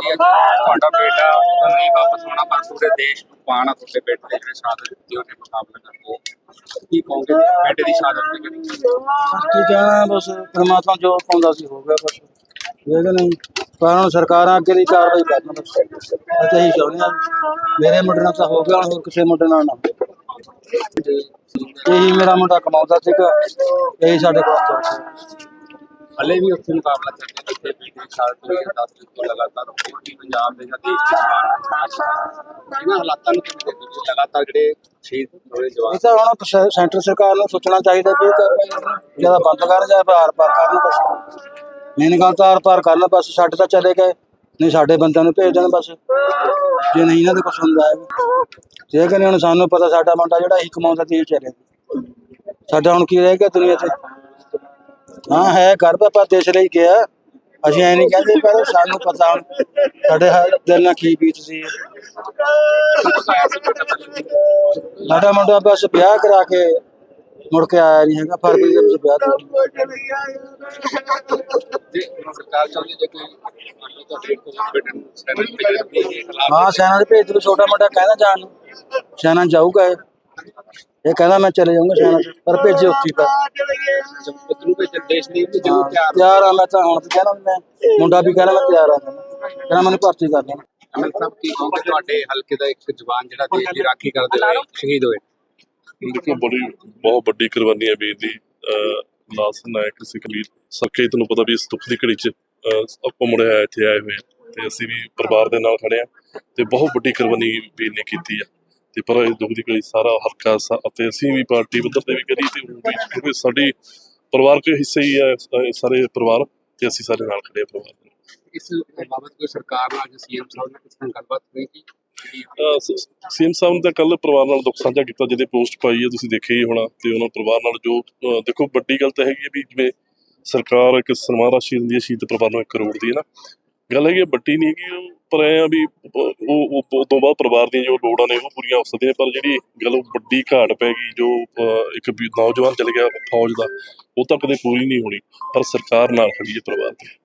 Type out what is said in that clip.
ਕਿ ਤੁਹਾਡਾ ਬੇਟਾ ਨਹੀਂ ਵਾਪਸ ਆਉਣਾ, ਪਰ ਪੂਰੇ ਦੇਸ਼ ਨੂੰ ਪਾਣਾ ਤੁਹਾਡੇ ਬੇਟੇ ਦੇ, ਜਿਹੜੇ ਸ਼ਹਾਦਤ ਦਿੱਤੀ ਉਹਨੇ ਮੁਕਾਬਲਾ ਕਰਕੇ। ਕੀ ਕਹੋਗੇ? ਬੇਟੇ ਦੀ ਸ਼ਹਾਦਤ ਤੇ ਕਰੀ ਕੀ ਕਹਿਣਾ, ਬਸ ਪਰਮਾਤਮਾ ਜੋ ਪਾਉਂਦਾ ਸੀ, ਹੋ ਗਿਆ ਬਸ। ਇਹ ਨਹੀਂ। ਪਰ ਸਰਕਾਰਾਂ ਅੱਗੇ ਦੀ ਕਾਰਵਾਈ ਕਰਨ ਬਸ। ਅਸੀਂ ਇਹੀ ਚਾਹੁੰਦੇ ਹਾਂ ਮੇਰੇ ਮੁੰਡੇ ਨਾਲ ਤਾਂ ਹੋ ਗਿਆ ਹੋਰ ਕਿਸੇ ਮੁੰਡੇ ਨਾਲ ਨਾ। ਇਹੀ ਮੇਰਾ ਮੁੰਡਾ ਕਮਾਉਂਦਾ ਸੀਗਾ। ਇਹੀ ਸਾਡੇ ਕੋਲ ਹਲੇ ਵੀ ਉੱਥੇ ਮੁਕਾਬਲਾ ਚੱਲਦਾ ਜਿੱਥੇ ਸ਼ਹਾਦਤ ਹੋਈ ਹੈ 10 ਦਿਨ ਤੋਂ ਲਗਾਤਾਰ ਹੋਰ ਵੀ ਪੰਜਾਬ ਦੇ ਜਾਂ ਦੇਸ਼ ਦੇ ਜਵਾਨ ਇਹਨਾਂ ਹਾਲਾਤਾਂ ਨੂੰ ਕਿਵੇਂ ਦੇਖਦੇ ਹੋ? ਲਗਾਤਾਰ ਜਿਹੜੇ ਸ਼ਹੀਦ ਹੋਏ ਜਵਾਨ ਤਾਂ ਹੁਣ ਸੈਂਟਰ ਸਰਕਾਰ ਨੂੰ ਸੋਚਣਾ ਚਾਹੀਦਾ ਇਹ ਜ਼ਿਆਦਾ ਬੰਦ ਕਰਨ ਜਾਂ ਆਰ ਪਾਰ ਕਰਨ ਬਸ। ਮੇਨ ਗੱਲ ਤਾਂ ਆਰ ਪਾਰ ਕਰਨ ਬਸ ਸਾਡੇ ਤਾਂ ਚਲੇ ਗਏ। ਨਹੀਂ ਸਾਡੇ ਬੰਦਿਆਂ ਨੂੰ ਭੇਜ ਦੇਣ ਬਸ। ਜੇ ਨਹੀਂ ਇਹਨਾਂ ਦੇ ਕੁਛ ਹੁੰਦਾ ਹੈ। ਜੇ ਕਿ ਨਹੀਂ ਹੁਣ ਸਾਨੂੰ ਪਤਾ ਸਾਡਾ ਮੁੰਡਾ ਜਿਹੜਾ ਹੀ ਕਮਾਉਂਦਾ ਤੇ ਇਹ ਚਲੇ। ਸਾਡਾ ਹੁਣ ਕੀ ਰਹਿ ਗਿਆ ਦੁਨੀਆ ਤੇ ਹਾਂ ਹੈ ਘਰ ਪਾਪਾ ਦੇਸ਼ ਲਈ ਗਿਆ ਅਸੀਂ ਐ ਨਹੀਂ ਕਹਿੰਦੇ ਪਰ ਸਾਨੂੰ ਪਤਾ। ਹੁਣ ਸਾਡੇ ਹ- ਦਿਲ ਨਾਲ ਕੀ ਬੀਤ ਸੀ ਸਾਡਾ ਮੁੰਡਾ ਬਸ ਵਿਆਹ ਕਰਾ ਕੇ ਮੁੜ ਕੇ ਆਇਆ ਨਹੀਂ ਹੈਗਾ ਫਰਵਰੀ ਦੇ ਵਿੱਚ ਵਿਆਹ ਕੀਤਾ ਜੇ ਸਰਕਾਰ ਚਾਹੁੰਦੀ ਜੇ ਕੋਈ ਮੰਨ ਲਓ ਤੁਹਾਡੇ ਕੋਲ ਬੇਟੇ ਨੂੰ ਸੈਨਿਕ ਭੇਜਣ ਦੀ ਇਹ ਹਾਲਾਤ ਹਾਂ ਸੈਨਾ ਦੇ ਭੇਜ ਦੇ ਛੋਟਾ ਮੁੰਡਾ ਕਹਿੰਦਾ ਜਾਣ ਨੂੰ। ਸੈਨਾ ਜਾਊਗਾ ਇਹ। ਇਹ ਕਹਿੰਦਾ ਮੈਂ ਚਲੇ ਜਾਊਂਗਾ ਸੈਨਾ 'ਚ, ਪਰ ਭੇਜੇ ਉੱਥੇ ਹੀ ਪਰ ਭੇਜਣ ਦੇਸ਼ ਤਿਆਰ ਤਿਆਰ ਆ ਮੈਂ ਤਾਂ ਹੁਣ ਵੀ ਕਹਿਣਾ ਮੈਂ ਮੁੰਡਾ ਵੀ ਕਹਿੰਦਾ ਮੈਂ ਤਿਆਰ ਆ। ਕਹਿੰਦਾ ਮੈਨੂੰ ਭਰਤੀ ਕਰ ਲੈਣਾ ਅਮਿਤ ਸਾਹਿਬ ਕੀ ਕਹੋਗੇ ਤੁਹਾਡੇ ਹਲਕੇ ਦਾ ਇੱਕ ਜਵਾਨ ਜਿਹੜਾ ਦੇਸ਼ ਦੀ ਰਾਖੀ ਕਰਦੇ ਹੋਏ ਸ਼ਹੀਦ ਹੋਏ? ਦੇਖੋ ਬੜੀ ਬਹੁਤ ਵੱਡੀ ਕੁਰਬਾਨੀ ਹੈ ਵੀਰ ਦੀ। ਲਾਸ ਨਾਇਕ ਸੀ ਕਬੀਰ ਸਕੇ ਤੁਹਾਨੂੰ ਪਤਾ ਵੀ ਇਸ ਦੁੱਖ ਦੀ ਘੜੀ 'ਚ ਅਹ ਆਪਾਂ ਮੁੜੇ ਆਏ ਇੱਥੇ ਆਏ ਹੋਏ ਹਾਂ। ਤੇ ਅਸੀਂ ਵੀ ਪਰਿਵਾਰ ਦੇ ਨਾਲ ਖੜੇ ਆ ਤੇ ਬਹੁਤ ਵੱਡੀ ਕੁਰਬਾਨੀ ਵੀਰ ਨੇ ਕੀਤੀ ਆ ਤੇ ਪਰ ਇਹ ਦੁੱਖ ਦੀ ਘੜੀ ਸਾਰਾ ਹਲਕਾ ਸਾ- ਅਤੇ ਅਸੀਂ ਵੀ ਪਾਰਟੀ ਪੱਧਰ ਤੇ ਵੀ ਕਰੀ ਤੇ ਉਹ ਵੀ ਕਿਉਂਕਿ ਸਾਡੀ ਪਰਿਵਾਰਕ ਹਿੱਸੇ ਹੀ ਅਹ ਸਾਰੇ ਪਰਿਵਾਰ ਤੇ ਅਸੀਂ ਸਾਰੇ ਨਾਲ ਖੜੇ ਪਰਿਵਾਰ ਦੇ ਇਸ ਬਾਬਤ ਕੋਈ ਸਰਕਾਰ ਨਾਲ ਜਾਂ ਸੀਐਮ ਸਾਹਿਬ ਨਾਲ ਕਿਸ ਤਰ੍ਹਾਂ ਗੱਲਬਾਤ ਹੋਈ ਕਿ ਜਿਹੜੀ ਸੀਐਮ ਸਾਹਿਬ ਨੇ ਤਾਂ ਕੱਲ ਪਰਿਵਾਰ ਨਾਲ ਦੁੱਖ ਸਾਂਝਾ ਕੀਤਾ ਜਿਹਦੇ ਪੋਸਟ ਪਾਈ ਹੈ ਤੁਸੀਂ ਦੇਖਿਆ ਹੀ ਹੋਣਾ ਤੇ ਉਹਨਾਂ ਪਰਿਵਾਰ ਨਾਲ ਜੋ ਦੇਖੋ ਵੱਡੀ ਗੱਲ ਤਾਂ ਹੈਗੀ ਹੈ ਵੀ ਜਿਵੇਂ ਸਰਕਾਰ ਇੱਕ ਸਨਮਾਨ ਰਾਸ਼ੀ ਦਿੰਦੀ ਹੈ ਸ਼ਹੀਦ ਪਰਿਵਾਰ ਨੂੰ 1 ਕਰੋੜ ਦੀ ਹੈ ਨਾ ਗੱਲ ਹੈਗੀ ਹੈ ਵੱਡੀ ਨਹੀਂ ਹੈਗੀ ਉਹ ਪਰ ਐ ਆ ਵੀ ਉਹ ਉਹ ਤੋਂ ਬਾਅਦ ਪਰਿਵਾਰ ਦੀਆਂ ਜੋ ਲੋੜਾਂ ਨੇ ਉਹ ਪੂਰੀਆਂ ਹੋ ਸਕਦੀਆਂ ਪਰ ਜਿਹੜੀ ਗੱਲ ਵੱਡੀ ਘਾਟ ਪੈ ਗਈ, ਜੋ, ਅਹ, ਇੱਕ ਨੌਜਵਾਨ ਚਲ ਗਿਆ ਫੌਜ ਦਾ, ਉਹ ਤਾਂ ਕਦੇ ਪੂਰੀ ਨਹੀਂ ਹੋਣੀ, ਪਰ ਸਰਕਾਰ ਨਾਲ ਖੜੀ ਹੈ ਪਰਿਵਾਰ ਦੀ।